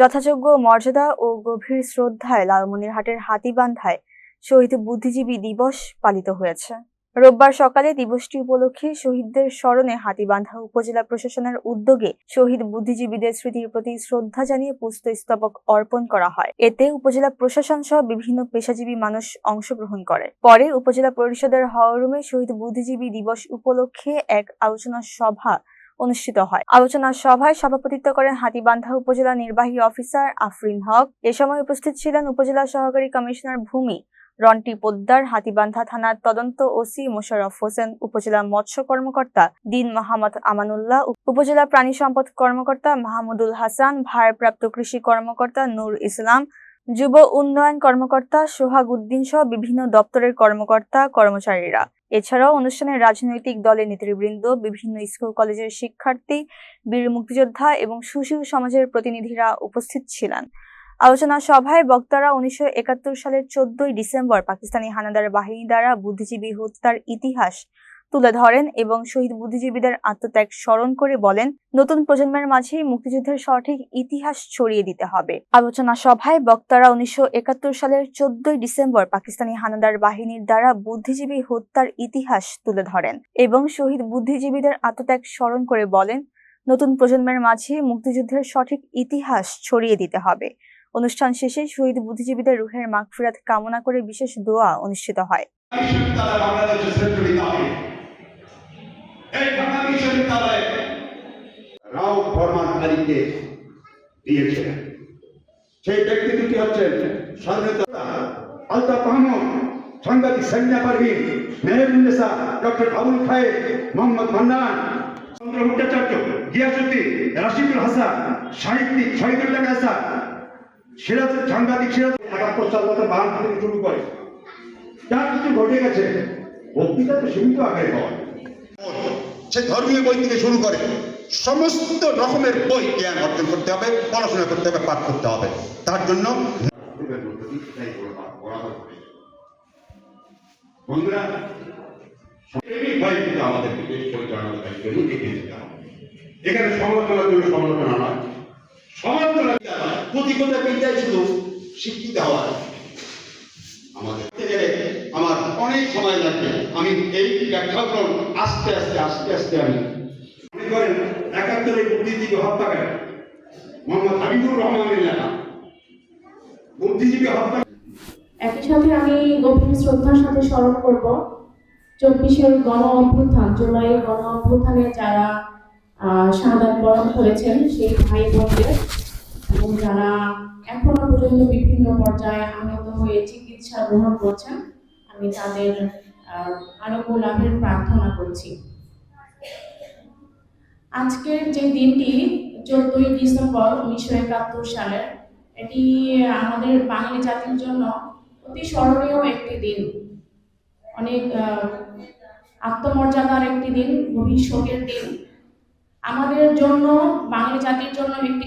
যথাযোগ্য মর্যাদা ও গভীর শ্রদ্ধায় লালমনিরহাটের হাতিবান্ধায় শহীদ বুদ্ধিজীবী দিবস পালিত হয়েছে। রোববার সকালে দিবসটি উপলক্ষে শহীদদের স্মরণে হাতিবান্ধা উপজেলা প্রশাসনের উদ্যোগে শহীদ বুদ্ধিজীবীদের স্মৃতির প্রতি শ্রদ্ধা জানিয়ে পুষ্পস্তবক অর্পণ করা হয়। এতে উপজেলা প্রশাসন সহ বিভিন্ন পেশাজীবী মানুষ অংশগ্রহণ করে। পরে উপজেলা পরিষদের হলরুমে শহীদ বুদ্ধিজীবী দিবস উপলক্ষে এক আলোচনা সভা অনুষ্ঠিত হয়। আলোচনা সভায় সভাপতিত্ব করেন হাতিবান্ধা উপজেলা নির্বাহী অফিসার আফরিন হক। এ সময় উপস্থিত ছিলেন উপজেলা সহকারী কমিশনার ভূমি রন্টি পোদ্দার, হাতিবান্ধা থানার তদন্ত ওসি মোশারফ হোসেন, উপজেলা মৎস্য কর্মকর্তা দিন মোহাম্মদ আমানুল্লাহ, উপজেলা প্রাণী সম্পদ কর্মকর্তা মাহমুদুল হাসান, ভারপ্রাপ্ত কৃষি কর্মকর্তা নূর ইসলাম যুব উন্নয়ন কর্মকর্তা সোহাগ উদ্দিন সহ বিভিন্ন দপ্তরের কর্মকর্তা, কর্মচারীরা। এছাড়াও অনুষ্ঠানে রাজনৈতিক দলের নেতৃবৃন্দ, বিভিন্ন স্কুল কলেজের শিক্ষার্থী, বীর মুক্তিযোদ্ধা এবং সুশীল সমাজের প্রতিনিধিরা উপস্থিত ছিলেন। আলোচনা সভায় বক্তারা উনিশশো একাত্তর সালের চোদ্দই ডিসেম্বর পাকিস্তানি হানাদার বাহিনী দ্বারা বুদ্ধিজীবী হত্যার ইতিহাস তুলে ধরেন এবং শহীদ বুদ্ধিজীবীদের আত্মত্যাগ স্মরণ করে বলেন, নতুন প্রজন্মের মাঝে মুক্তিযুদ্ধের সঠিক ইতিহাস ছড়িয়ে দিতে হবে। আলোচনা সভায় বক্তারা উনিশশো একাত্তর সালের চোদ্দই ডিসেম্বর পাকিস্তানি হানাদার বাহিনীর দ্বারা বুদ্ধিজীবী হত্যার ইতিহাস তুলে ধরেন এবং শহীদ বুদ্ধিজীবীদের আত্মত্যাগ স্মরণ করে বলেন, নতুন প্রজন্মের মাঝে মুক্তিযুদ্ধের সঠিক ইতিহাস ছড়িয়ে দিতে হবে। অনুষ্ঠান শেষে শহীদ বুদ্ধিজীবীদের রুহের মাগফিরাত কামনা করে বিশেষ দোয়া অনুষ্ঠিত হয়। এই ঢাকা বিশ্ববিদ্যালয়ে রাও ফরমান আলীকে সেই ব্যক্তি দুটি হচ্ছেন স্বাধীনতা আলতাফ মাহমুদ সাংবাদিক সামিয়া পারভিন মেহরুন্নেসা ডক্টর আবুল খায়ের, মোহাম্মদ মান্নান। ভট্টাচার্য, গিয়াসুদ্দিন, রাশিদুল হাসান, সাহিত্যিক শহীদুল্লাহ হাসান। সিরাজ, সাংবাদিক সিরাজ একাত্তর সাল থেকে থেকে শুরু করে। যা কিছু ঘটে গেছে, বক্তৃতা তো সীমিত পাওয়া যায়। সে ধর্মীয় বই থেকে শুরু করে সমস্ত রকমের বই জ্ঞান অর্জন করতে হবে, পড়াশোনা করতে হবে, পাঠ করতে হবে। তার জন্য এখানে সমালোচনার জন্য সমালোচনা নয়, সমালোচনা প্রতিকূলতা বিদ্যায় শুধু শিক্ষিত হওয়া আমাদের করতে গেলে আমার অনেক সময় লাগবে আমি এই ব্যাখ্যাক্রম আস্তে আস্তে আস্তে আস্তে আমি মনে করেন একাত্তরের বুদ্ধিজীবী হত্যাকারী মোহাম্মদ হাবিবুর রহমানের লেখা। বুদ্ধিজীবী হত্যা একই সাথে আমি গভীর শ্রদ্ধার সাথে স্মরণ করব চব্বিশের গণ অভ্যুত্থান জুলাইয়ের গণ অভ্যুত্থানে যারা আহ, শাহাদাত বরণ করেছেন সেই ভাই বোনদের এবং যারা এখনও পর্যন্ত বিভিন্ন পর্যায়ে আহত হয়ে চিকিৎসা গ্রহণ করছেন আমি তাদের আরোগ্য লাভের প্রার্থনা করছি। আজকের যে দিনটি, চোদ্দই ডিসেম্বর উনিশশো একাত্তর সালের, এটি আমাদের বাঙালি জাতির জন্য অতি স্মরণীয় একটি দিন। অনেক আত্মমর্যাদার একটি দিন শোকের দিন। আমাদের জন্য, বাঙালি জাতির জন্য একটি